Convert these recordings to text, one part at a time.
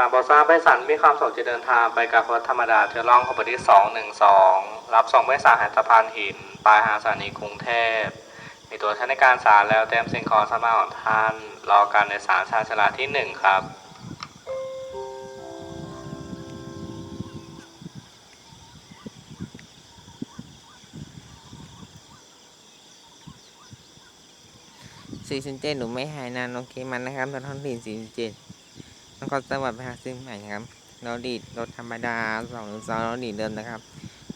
สามบอซาไปสันมีความสนใจเดินทางไปกับรถธรรมดาเทอล่องขบวนที่สองหนึ่งสองรับส่งไปสาหาสะพานหินปลายหาสถานีกรุงเทพ มีตัวใช้ในการสารแล้วเต็มสิ่งของสำหรับของท่าน รอการในสารชาญชลาที่หนึ่งครับสี่สิบเจ็ดหนูไม่หายนานโอเคมันนะครับตอนท้องถิ่นสี่สิบเจ็ด นครสวรรค์ไปหาซื้อใหม่นะครับเราดีดรถธรรมดาสองหนึ่งสองเราดีดเดิมนะครับ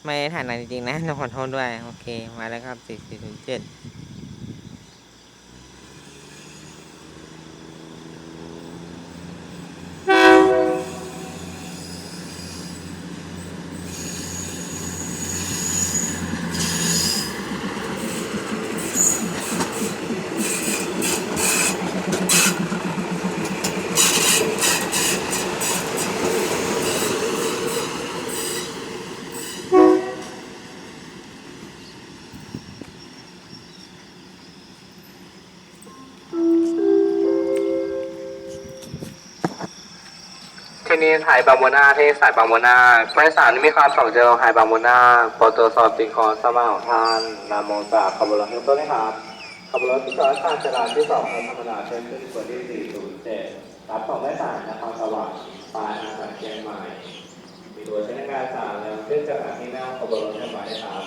ไม่ได้ถ่ายนานจริงๆนะต้องขอโทษด้วย โอเค มาแล้วครับสี่สิบเจ็ด ที่นี้ไทยบางโมนาที่สายบางโมนาไปสารมีความสนใจขอไทยบางโมนาโปรตัวสอบสิ่งของสมาของท่านนามองจากขบวนรถต้นนะครับขบวนรถที่จอดชาญชาลาที่สองธรรมดาเชิญขึ้นขบวนที่สี่ศูนย์เจ็ดรับส่งได้สารนครสวรรค์ปลายอาสาเชียงใหม่ มีตัวใช้ในการสารแล้วขึ้นจากที่นั่งขบวนรถเชียงใหม่ครับ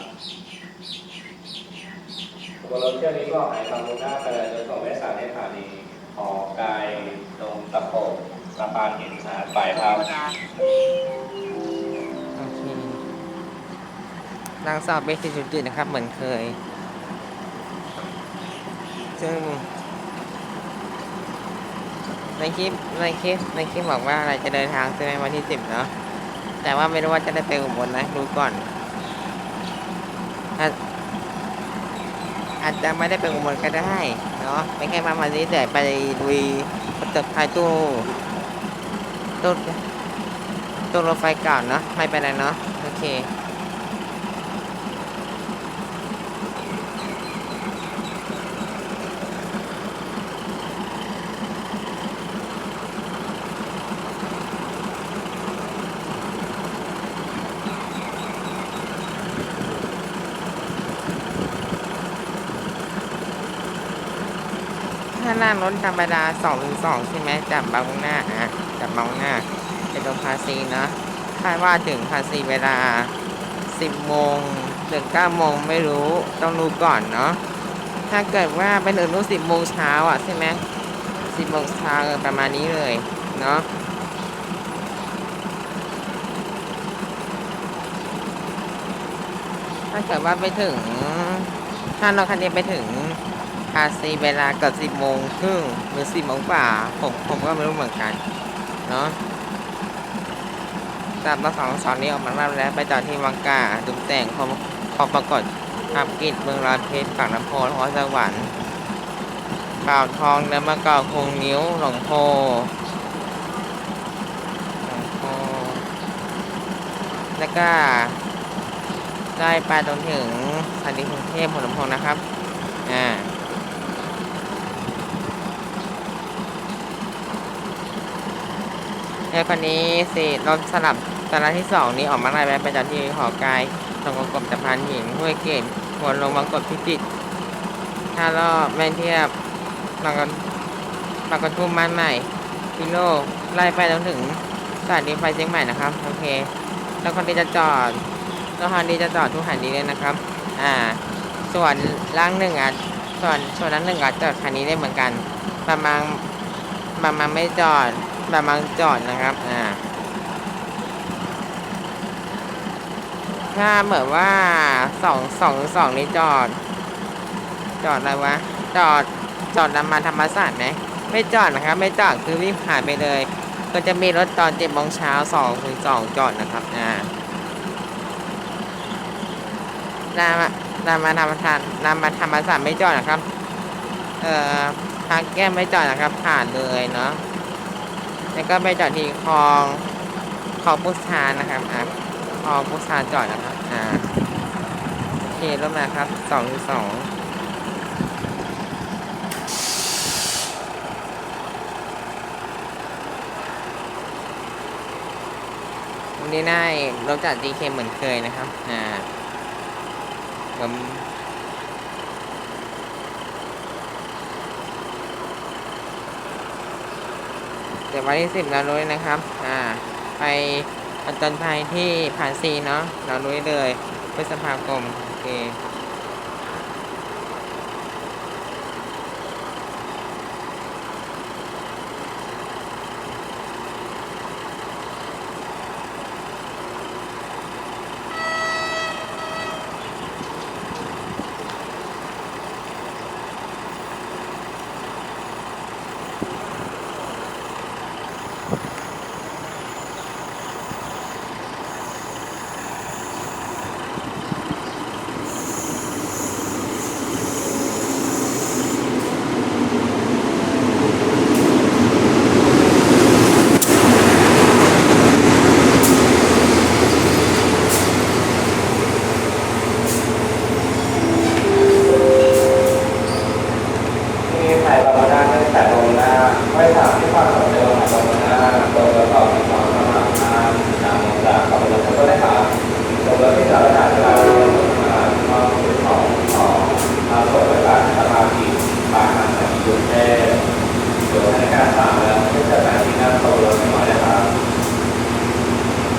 ขบวนรถเที่ยวนี้ก็หายบางโมนาไปเลยจะส่งได้สารในสถานีหอกายตรงตะโพ สะพานหินหาดไปครับโอเคนางสาวเบสิจ็ดนะครับ เหมือนเคย ซึ่ง ในคลิปในคลิปในคลิปบอกว่าอะไรจะเดินทางใช่ไหมวันที่สิบเนาะแต่ว่าไม่รู้ว่าจะได้ไปอุบลนะดูก่อนอาจอาจจะไม่ได้ไปอุบลก็ได้เนาะไม่แค่มาวันนี้แต่ไปลุยประตูภายตู้ ตู้ตู้รถไฟเก่าเนาะไม่เป็นไรเนาะโอเค ถ้านั่งรถธรรมดาสองหรือสองใช่ไหมจับเบางหน้าอะจับเบางหน้าไปตรงภาษีเนอะคาดว่าถึงภาษีเวลา10โมงถึง9โมงไม่รู้ต้องรู้ก่อนเนาะถ้าเกิดว่าเป็นอื่นรู้10โมงเช้าอะใช่ไหม10โมงเช้าประมาณนี้เลยเนาะถ้าเกิดว่าไปถึงถ้าเราคันนี้ไปถึงาษีเวลาเกับสิบโมงครึ่งหรือสิบโมงกว่าผมผมก็ไม่รู้เหมือนกัน เนาะตามมาสองสอนนี้ออกมาแล้วแล้วไปจอที่วังกาดุมแต่งพอพอปรากฏภาพกิจเมืองรอนเพชรฝั่งน้ำโพนหอสวรรค์ข่าวทองเนื้อมะกอกคงนิ้วหลวงโพหลวงโพแล้วก็ได้ไปจนถึงสถานีกรุงเทพหัวลำโพงนะครับ อ่า ในคันนี้สิรถสลับสาระที่สองนี้ออกมาไล่แวะไปจากที่หอกายตรงกลมสะพานหินห้วยเกตหัวลงบางกดพิจิตถ้ารอบแม่เทียบบางกอนบางกอนทุ่มบ้านใหม่พิโลไล่ไปจนถึงสถานีไฟเชียงใหม่นะครับ โอเคแล้วคันนี้จะจอดแล้วคันนี้จะจอดทุกหันดีเลยนะครับ อ่า ส่วนล่างหนึ่งอะส่วนส่วนนั้นหนึ่งอะจอดคันนี้ได้เหมือนกันประมาณประมาณไม่จอด ประมาณจอดนะครับ อ่า ถ้าเหมือนว่าสองสองสองนี้จอด จอดอะไรวะ จอดจอดนำมาธรรมศาสตร์ไหมไม่จอดนะครับ ไม่จอดคือวิ่งผ่านไปเลย ก็จะมีรถตอนเจ็ดโมงเช้าสองถึงสองจอดนะครับ อ่านามานามาธรรมศาสตร์นามาธรรมศาสตร์ไม่จอดนะครับ เอ่อทางแก้มไม่จอดนะครับ ผ่านเลยเนาะ แล้วก็ไปจอดที่คลองคลองพุทธานะครับอะคลองพุทธาจอดนะครับอ่าโอเครถมาครับสองสองวันนี้ได้รถจัด DK เหมือนเคยนะครับอ่าผม เดี๋ยววันที่สิบเราลุยนะครับ อ่า ไปผจญภัยที่ผ่านซีเนาะ เราลุยเลยพฤษภาคมโอเค ที่ถ่ายบาโมนาให้ถ่ายบาโมนา ไม่ถามที่ความสนใจของถ่ายบาโมนาตัวประกอบที่สองสมัครงานนำมาจากขอบคุณทุกท่านนะครับตัวที่สามถ่ายเวลามาข้อสิบสองสองมาส่งประกาศสมาชิกบางอันจากกรุงเทโดยให้การสามแล้วที่จะการที่นั่งตัวรถไม่น้อยนะครับ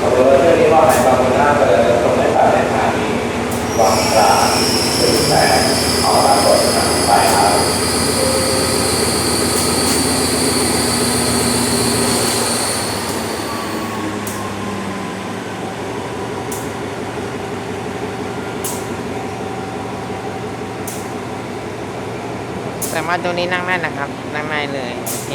ตัวรถเที่ยวนี้ว่าถ่ายบาโมนาไปเลยตรงในสายในสถานีวังกลางถึงแสงออกมาสดสนามไปครับามารถตรงนี้นั่งได้นะครับ นั่งได้เลย โอเค